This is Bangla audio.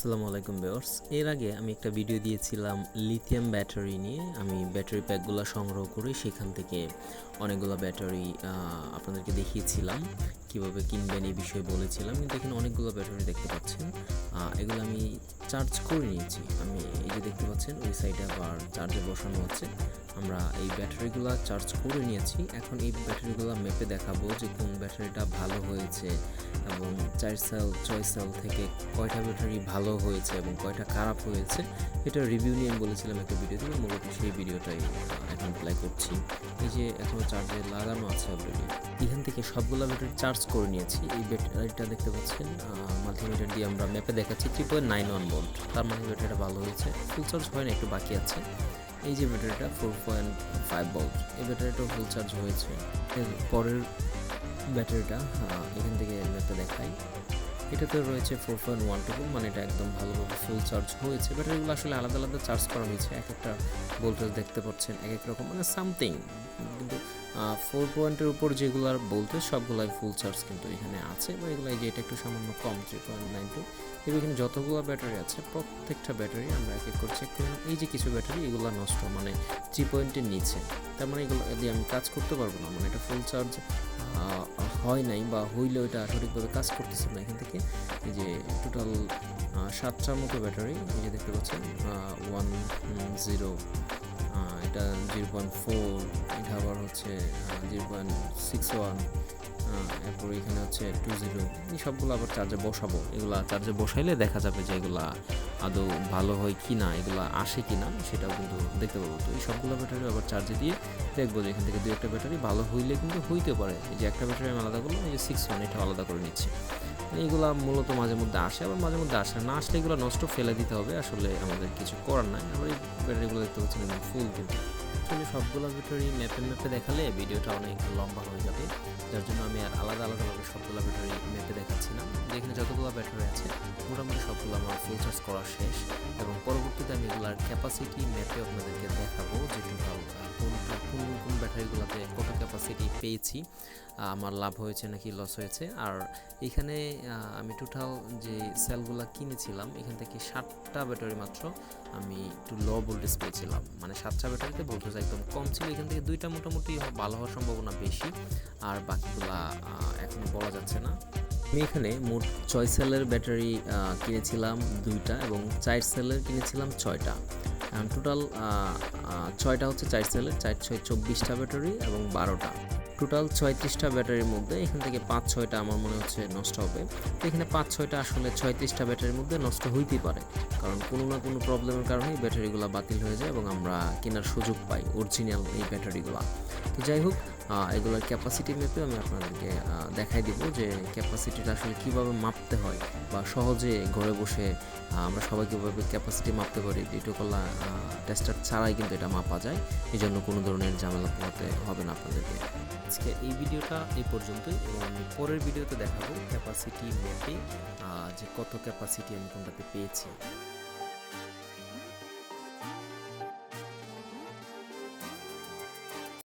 আসসালামু আলাইকুম বেয়ার্স এর আগে আমি একটা ভিডিও দিয়েছিলাম লিথিয়াম ব্যাটারি নিয়ে। আমি ব্যাটারি প্যাকগুলো সংগ্রহ করে, সেখান থেকে অনেকগুলো ব্যাটারি আপনাদেরকে দেখিয়েছিলাম, কীভাবে কিনবেন এই বিষয়ে বলেছিলাম। কিন্তু এখানে অনেকগুলো ব্যাটারি দেখতে পাচ্ছেন। এগুলো আমি চার্জ করে নিয়েছি। আমি এই যে দেখতে পাচ্ছেন, ওই সাইডে আবার চার্জে বসানো আছে। আমরা এই ব্যাটারিগুলো চার্জ করে নিয়েছি। এখন এই ব্যাটারিগুলো মেপে দেখাবো যে কোন ব্যাটারিটা ভালো হয়েছে এবং চার সেল, ছয় সেল থেকে কয়টা ব্যাটারি ভালো হয়েছে এবং কয়টা খারাপ হয়েছে, এটা রিভিউ নিয়ে আমি বলেছিলাম একটা ভিডিও দিয়ে মূলত সেই ভিডিওটাই এখন প্লে করছি। এই যে এখনও চার্জে লাগানো আছে অলরেডি এখান থেকে সবগুলো ব্যাটারি চার্জ করে নিয়েছি। এই ব্যাটারিটা দেখতে পাচ্ছেন মাল্টিমিটার দিয়ে আমরা ম্যাপে দেখাচ্ছি three point nine one volt তার মানে ব্যাটারিটা ভালো হয়েছে ফুল চার্জ হয় না, একটু বাকি আছে। এই যে ব্যাটারিটা ফোর পয়েন্ট ফাইভ ভোল্ট এই ব্যাটারিটাও ফুল চার্জ হয়েছে। পরের ব্যাটারিটা আহ, এখান থেকে ম্যাপে দেখাই। এটাতে রয়েছে ফোর পয়েন্ট ওয়ান টু মানে এটা একদম ভালোভাবে ফুল চার্জ হয়েছে। ব্যাটারিগুলো আসলে আলাদা আলাদা চার্জ করা হয়েছে। এক একটা ভোল্টেজ দেখতে পাচ্ছেন এক এক রকম মানে সামথিং কিন্তু ফোর পয়েন্টের উপর যেগুলার বলতে, সবগুলাই ফুল চার্জ কিন্তু এখানে আছে বা এগুলো এই যে এটা একটু সামান্য কম থ্রি পয়েন্ট নাইন টু এবং এখানে যতগুলো ব্যাটারি আছে, প্রত্যেকটা ব্যাটারি আমরা এক এক করে চেক করলাম এই যে কিছু ব্যাটারি এগুলো নষ্ট মানে থ্রি পয়েন্টের নিচে। তার মানে এগুলো দিয়ে আমি কাজ করতে পারব না মানে এটা ফুল চার্জ হয় নাই বা হইলেও এটা সঠিকভাবে কাজ করতেছে না, এখান থেকে এই যে টোটাল সাতটার মতো ব্যাটারি এই যে দেখতে পাচ্ছেন ওয়ান জিরো এটা জিরো পয়েন্ট ফোর এটা আবার হচ্ছে জিরো পয়েন্ট সিক্স ওয়ান এরপর এখানে হচ্ছে টু জিরো এই সবগুলো আবার চার্জে বসাবো। এগুলা চার্জে বসাইলে দেখা যাবে যে এগুলা আদৌ ভালো হয় কি না এগুলা আসে কি না সেটাও কিন্তু দেখতে পাবো। তো এই সবগুলো ব্যাটারি আবার চার্জে দিয়ে দেখব যে এখান থেকে দু একটা ব্যাটারি ভালো হইলে কিন্তু হইতে পারে। এই যে একটা ব্যাটারি আমি আলাদা করলাম, এই যে সিক্স ওয়ান এটা আলাদা করে নিচ্ছি। এইগুলা মূলত মাঝে মধ্যে আসে, আবার মাঝে মধ্যে আসে না। আসলে এগুলো নষ্ট ফেলে দিতে হবে, আসলে আমাদের কিছু করার নাই। আমরা এই ব্যাটারিগুলো দেখতে পাচ্ছি ফুল কিন্তু। আসলে সবগুলো ব্যাটারি ম্যাপে ম্যাপে দেখালে ভিডিওটা অনেক লম্বা হয়ে যাবে। যার জন্য আমি আর আলাদা আলাদাভাবে সবগুলো ব্যাটারি ম্যাপে দেখাচ্ছি না। যেখানে যতগুলো ব্যাটারি আছে, মোটামুটি সবগুলো আমার ফুল চার্জ করা শেষ। এবং পরবর্তীতে আমি এগুলার ক্যাপাসিটি ম্যাপে আপনাদেরকে দেখাবো যে টোটাল কোনটা কোন কোন ব্যাটারিগুলোতে কত ক্যাপাসিটি পেয়েছি। আমার লাভ হয়েছে নাকি লস হয়েছে। আর এখানে আমি টোটাল যে সেলগুলো কিনেছিলাম, এখান থেকে সাতটা ব্যাটারি মাত্র আমি একটু লো ভোল্টেজ পেয়েছিলাম। মানে সাতটা ব্যাটারিতে ভোল্টেজ একদম কম ছিল, এখান থেকে দুইটা মোটামুটি ভালো হওয়ার সম্ভাবনা বেশি। আর বাকিগুলা এখনও বলা যাচ্ছে না। আমি এখানে মোট ছয় সেলের ব্যাটারি কিনেছিলাম দুইটা এবং চার সেলের কিনেছিলাম ছয়টা। টোটাল ছয়টা হচ্ছে চার সেলের, চার ছয় চব্বিশটা ব্যাটারি এবং বারোটা। টোটাল ছয়ত্রিশটা ব্যাটারির মধ্যে এখান থেকে পাঁচ, ছয়টা আমার মনে হচ্ছে নষ্ট হবে। তো এখানে পাঁচ, ছয়টা আসলে ছয়ত্রিশটা ব্যাটারির মধ্যে নষ্ট হইতেই পারে। কারণ কোনো না কোনো প্রবলেমের কারণেই ব্যাটারিগুলো বাতিল হয়ে যায় এবং আমরা কেনার সুযোগ পাই অরিজিনাল এই ব্যাটারিগুলো। তো যাই হোক এগুলোর ক্যাপাসিটি মেপে আমি আপনাদেরকে দেখাই দিব যে ক্যাপাসিটিটা আসলে কীভাবে মাপতে হয় বা সহজে ঘরে বসে আমরা সবাই কীভাবে ক্যাপাসিটি মাপতে পারি। ডিটোকলা টেস্টার ছাড়াই কিন্তু এটা মাপা যায়। এই জন্য কোনো ধরনের ঝামেলা পোহাতে হবে না আপনাদেরকে। আজকে এই ভিডিওটা এই পর্যন্তই এবং আমি পরের ভিডিওতে দেখাবো ক্যাপাসিটি মেপে যে কত ক্যাপাসিটি আমি কোনটাতে পেয়েছি।